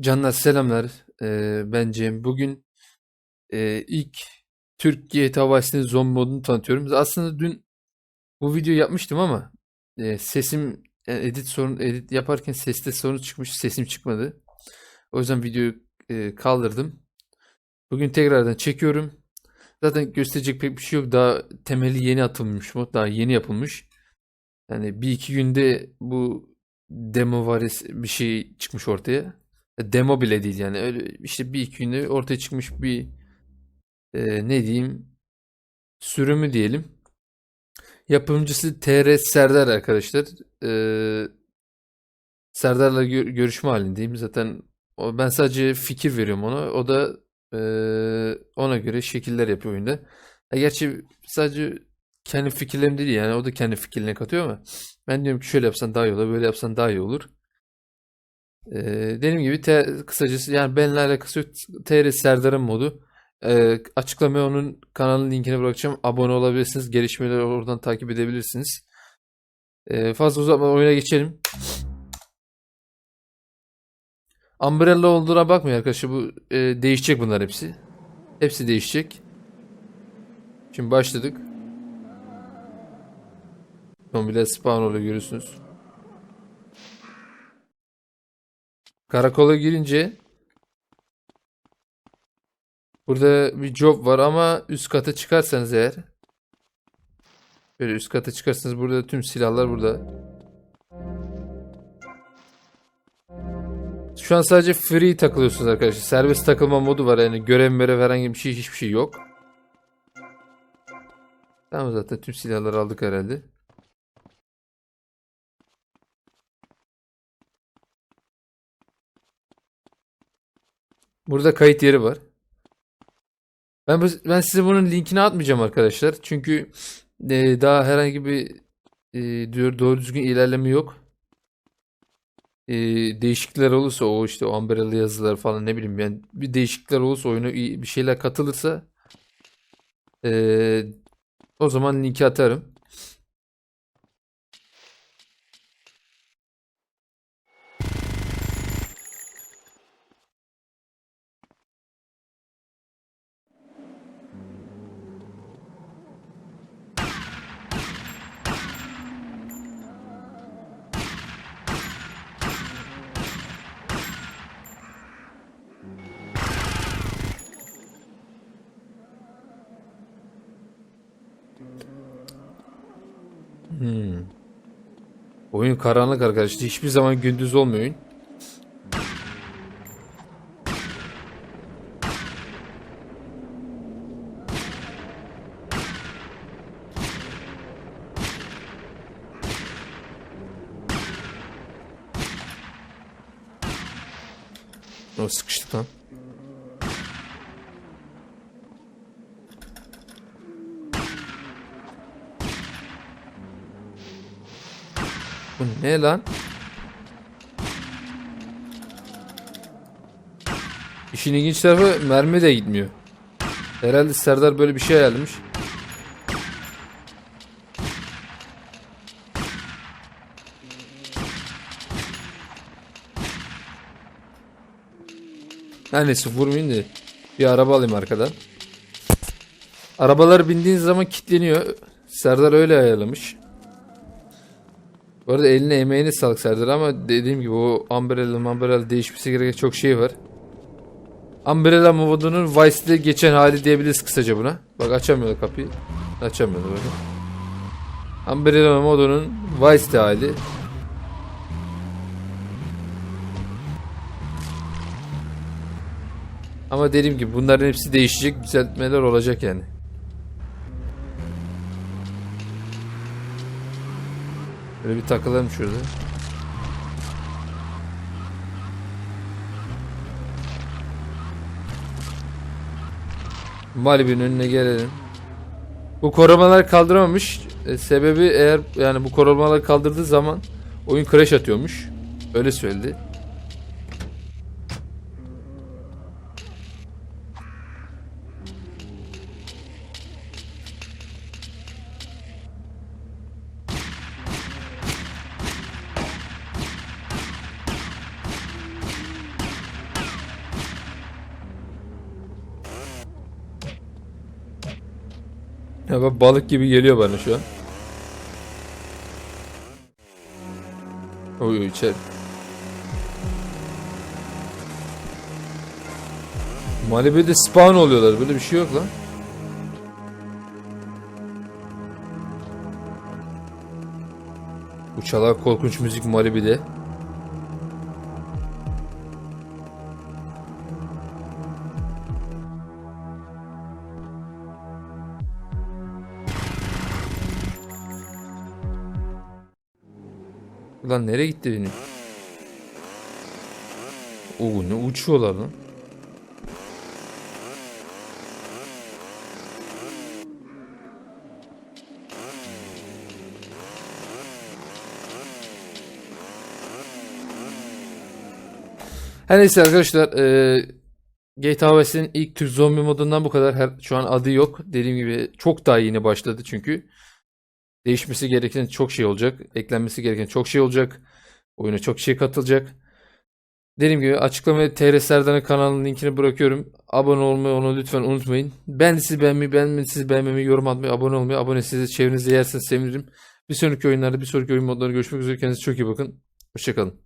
Canlar selamlar. Ee, ben Cem. Bugün e, ilk Türk GTA Vice'nin zombi modunu tanıtıyorum. Aslında dün bu videoyu yapmıştım ama e, sesim yani edit sorun edit yaparken seste sorun çıkmış. Sesim çıkmadı. O yüzden videoyu e, kaldırdım. Bugün tekrardan çekiyorum. Zaten gösterecek pek bir şey yok. Daha temeli yeni atılmış mod. Daha yeni yapılmış. Yani bir iki günde bu demo varis bir şey çıkmış ortaya. Demo bile değil yani. Öyle işte bir iki günde ortaya çıkmış bir e, ne diyeyim sürümü diyelim. Yapımcısı TR Serdar arkadaşlar. Ee, Serdar'la gö- görüşme halindeyim. Zaten o, ben sadece fikir veriyorum ona. O da ee, ona göre şekiller yapıyor oyunda. Ya gerçi sadece kendi fikirlerim değil yani. O da kendi fikirlerini katıyor ama ben diyorum ki şöyle yapsan daha iyi olur, böyle yapsan daha iyi olur. Ee, dediğim gibi te- kısacası yani benimle alakası yok. TR Serdar'ın modu. Ee, açıklamaya onun kanalının linkini bırakacağım. Abone olabilirsiniz. Gelişmeleri oradan takip edebilirsiniz. Ee, fazla uzatmadan oyuna geçelim. Umbrella olduğuna bakmayın arkadaşlar. Bu e, değişecek bunlar hepsi. Hepsi değişecek. Şimdi başladık. Zombiler spawn oluyor görüyorsunuz. Karakola girince burada bir job var ama üst kata çıkarsanız eğer böyle üst kata çıkarsanız burada tüm silahlar burada. Şu an sadece free takılıyorsunuz arkadaşlar. Serbest takılma modu var yani görev merev herhangi bir şey hiçbir şey yok. Tamam zaten tüm silahları aldık herhalde. Burada kayıt yeri var. Ben bu- ben size bunun linkini atmayacağım arkadaşlar. Çünkü e, daha herhangi bir e, diyor doğru düzgün ilerleme yok. E, değişiklikler olursa o işte o Umbrella yazıları falan ne bileyim yani bir değişiklikler olursa oyuna bir şeyler katılırsa e, o zaman linki atarım. Hmm. Oyun karanlık arkadaşlar. Hiçbir zaman gündüz olmuyor oyun. O sıkıştık lan. Bu ne lan? İşin ilginç tarafı mermi de gitmiyor. Herhalde Serdar böyle bir şey ayarlamış. Her neyse vurmayayım da bir araba alayım arkadan. Arabalar bindiğiniz zaman kilitleniyor. Serdar öyle ayarlamış. Bu arada eline emeğine sağlık Serdar ama dediğim gibi o Umbrella Umbrella değişmesi gereken çok şey var. Umbrella modunun Vice'de geçen hali diyebiliriz kısaca buna. Bak açamıyor kapıyı. Açamıyor böyle. Umbrella modunun Vice'de hali. Ama dediğim gibi bunların hepsi değişecek, düzeltmeler olacak yani. Böyle bir takılalım şurada. Malibu'nun önüne gelelim. Bu korumalar kaldıramamış. E, sebebi eğer yani bu korumaları kaldırdığı zaman oyun crash atıyormuş. Öyle söyledi. Ya bak balık gibi geliyor bana şu an. Oy oy içeri. Malibu'da spawn oluyorlar. Böyle bir şey yok lan. Bu çalar korkunç müzik Malibu'de. Ulan nereye gitti benim? Oo ne uçuyorlar lan. Her neyse arkadaşlar eee GTA Vice'in ilk tür zombi modundan bu kadar. Her, şu an adı yok. Dediğim gibi çok daha yeni başladı çünkü. Değişmesi gereken çok şey olacak. Eklenmesi gereken çok şey olacak. Oyuna çok şey katılacak. Dediğim gibi açıklamaya TR Serdar'ın kanalının linkini bırakıyorum. Abone olmayı onu lütfen unutmayın. Ben sizi beğenmeyi, ben sizi beğenmemeyi, yorum atmayı, abone olmayı, abone sizi çevrenizde yerseniz sevinirim. Bir sonraki oyunlarda, bir sonraki oyun modlarında görüşmek üzere. Kendinize çok iyi bakın. Hoşçakalın.